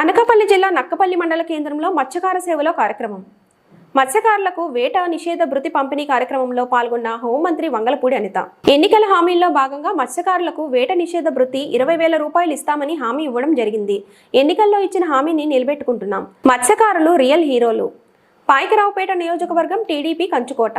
అనకాపల్లి జిల్లా నక్కపల్లి మండల కేంద్రంలో మత్స్యకార సేవలో కార్యక్రమం. మత్స్యకారులకు వేట నిషేధ భృతి పంపిణీ కార్యక్రమంలో పాల్గొన్న హోంమంత్రి వంగలపూడి అనిత. ఎన్నికల హామీల్లో భాగంగా మత్స్యకారులకు వేట నిషేధ భృతి ఇరవై వేల రూపాయలు ఇస్తామని హామీ ఇవ్వడం జరిగింది. ఎన్నికల్లో ఇచ్చిన హామీని నిలబెట్టుకుంటున్నాం. మత్స్యకారులు రియల్ హీరోలు. పాయకరావుపేట నియోజకవర్గం టీడీపీ కంచుకోట.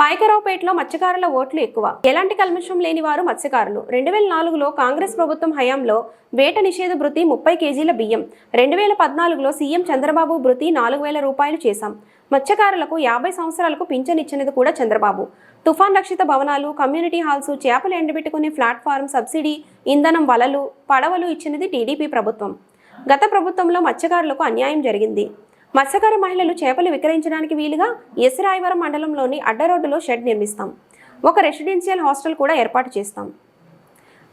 పాయకరావుపేటలో మత్స్యకారుల ఓట్లు ఎక్కువ. ఎలాంటి కల్మషం లేని వారు మత్స్యకారులు. రెండు వేల నాలుగులో కాంగ్రెస్ ప్రభుత్వం హయాంలో వేట నిషేధ భృతి ముప్పై కేజీల బియ్యం రెండు వేల పద్నాలుగులో సీఎం చంద్రబాబు భృతి నాలుగు వేల రూపాయలు చేశాం. మత్స్యకారులకు యాభై సంవత్సరాలకు పింఛన్ ఇచ్చినది కూడా చంద్రబాబు. తుఫాన్ రక్షిత భవనాలు కమ్యూనిటీ హాల్స్ చేపలు ఎండబెట్టుకునే ప్లాట్ఫారం సబ్సిడీ ఇంధనం వలలు పడవలు ఇచ్చినది టీడీపీ ప్రభుత్వం. గత ప్రభుత్వంలో మత్స్యకారులకు అన్యాయం జరిగింది. మత్స్యకార మహిళలు చేపలు విక్రయించడానికి వీలుగా ఎసిరాయవరం మండలంలోని అడ్డ రోడ్డులో షెడ్ నిర్మిస్తాం. ఒక రెసిడెన్షియల్ హాస్టల్ కూడా ఏర్పాటు చేస్తాం.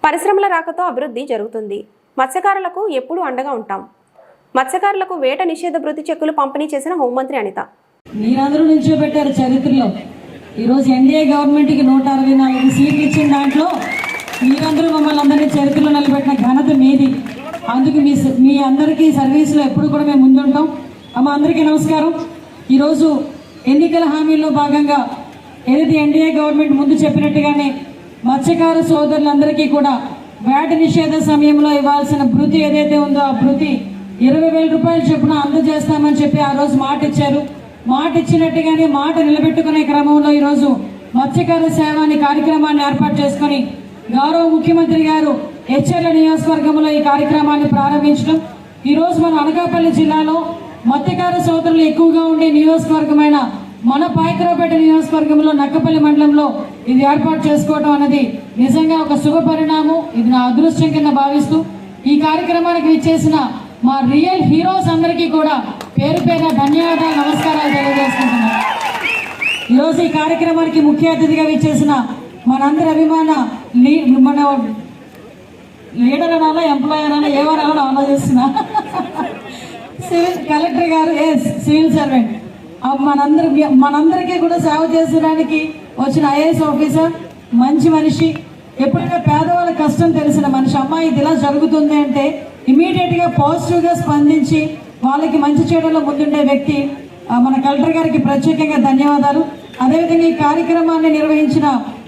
పరిశ్రమల రాకతో అభివృద్ధి జరుగుతుంది. మత్స్యకారులకు ఎప్పుడూ అండగా ఉంటాం. మత్స్యకారులకు వేట నిషేధ భృతి చెక్కులు పంపిణీ చేసిన హోంమంత్రి అనిత. మీరందరూ నిల్చోబెట్టారు చరిత్రలో. ఈరోజు ఎన్డీఏ గవర్నమెంట్కి నూట అరవై నాలుగు సీట్లు ఇచ్చిన దాంట్లో మీరందరూ మమ్మల్ని అందరినీ చరిత్రలో నిలబెట్టిన ఘనత మీది. అందుకు మీ మీ అందరికీ సర్వీస్లో ఎప్పుడు కూడా మేము ముందుంటాం. అమ్మ అందరికీ నమస్కారం. ఈరోజు ఎన్నికల హామీల్లో భాగంగా ఏదైతే ఎన్డీఏ గవర్నమెంట్ ముందు చెప్పినట్టుగానే మత్స్యకార సోదరులందరికీ కూడా వేట నిషేధ సమయంలో ఇవ్వాల్సిన భృతి ఏదైతే ఉందో ఆ భృతి ఇరవై వేల రూపాయలు చొప్పున అందజేస్తామని చెప్పి ఆ రోజు మాట ఇచ్చారు. మాట ఇచ్చినట్టుగానే మాట నిలబెట్టుకునే క్రమంలో ఈరోజు మత్స్యకార సేవ అనే కార్యక్రమాన్ని ఏర్పాటు చేసుకొని గౌరవ ముఖ్యమంత్రి గారు హెచ్ఎర్ల నియోజకవర్గంలో ఈ కార్యక్రమాన్ని ప్రారంభించడం. ఈరోజు మన అనకాపల్లి జిల్లాలో మత్స్యకార సోదరులు ఎక్కువగా ఉండే నియోజకవర్గమైన మన పాయకరావుపేట నియోజకవర్గంలో నక్కపల్లి మండలంలో ఇది ఏర్పాటు చేసుకోవడం అనేది నిజంగా ఒక శుభ పరిణామం. ఇది నా అదృష్టం కింద భావిస్తూ ఈ కార్యక్రమానికి విచ్చేసిన మా రియల్ హీరోస్ అందరికీ కూడా పేరు పేరు ధన్యవాదాలు నమస్కారాలు తెలియజేసుకుంటున్నాను. ఈరోజు ఈ కార్యక్రమానికి ముఖ్య అతిథిగా విచ్చేసిన మనందరి అభిమాన లీ మన లీడర్ అనాలా ఎంప్లాయర్ అనాలా ఏమనాలో ఆలోచిస్తున్నా? సివిల్ కలెక్టర్ గారు ఎస్ సివిల్ సర్వెంట్. మనందరి మనందరికీ కూడా సేవ చేసడానికి వచ్చిన ఐఏఎస్ ఆఫీసర్ మంచి మనిషి. ఎప్పుడైనా పేదవాళ్ళ కష్టం తెలిసిన మనిషి. అమ్మాయి ఇది ఇలా జరుగుతుంది అంటే ఇమీడియట్గా పాజిటివ్గా స్పందించి వాళ్ళకి మంచి చేయడంలో ముందుండే వ్యక్తి మన కలెక్టర్ గారికి ప్రత్యేకంగా ధన్యవాదాలు. అదేవిధంగా ఈ కార్యక్రమాన్ని నిర్వహించిన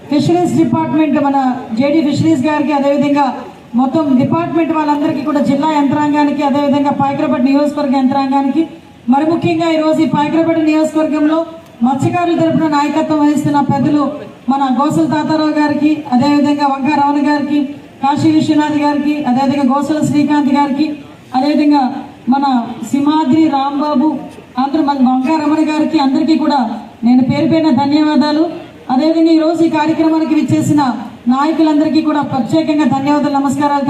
ఫిషరీస్ డిపార్ట్మెంట్ మన జేడీ ఫిషరీస్ గారికి అదేవిధంగా మొత్తం డిపార్ట్మెంట్ వాళ్ళందరికీ కూడా జిల్లా యంత్రాంగానికి అదేవిధంగా పాయకరపేట నియోజకవర్గ యంత్రాంగానికి మరి ముఖ్యంగా ఈరోజు ఈ పాయకరపేట నియోజకవర్గంలో మత్స్యకారుల తరపున నాయకత్వం వహిస్తున్న పెద్దలు మన గోసల తాతారావు గారికి అదేవిధంగా వంకా గారికి కాశీ విశ్వనాథ్ గారికి అదేవిధంగా గోసల శ్రీకాంత్ గారికి అదేవిధంగా మన సింహాద్రి రాంబాబు అందరూ మన వంకారమణ గారికి అందరికీ కూడా నేను పేరు ధన్యవాదాలు. అదేవిధంగా ఈరోజు ఈ కార్యక్రమానికి విచ్చేసిన నాయకులందరికీ కూడా ప్రత్యేకంగా ధన్యవాదాలు నమస్కారాలు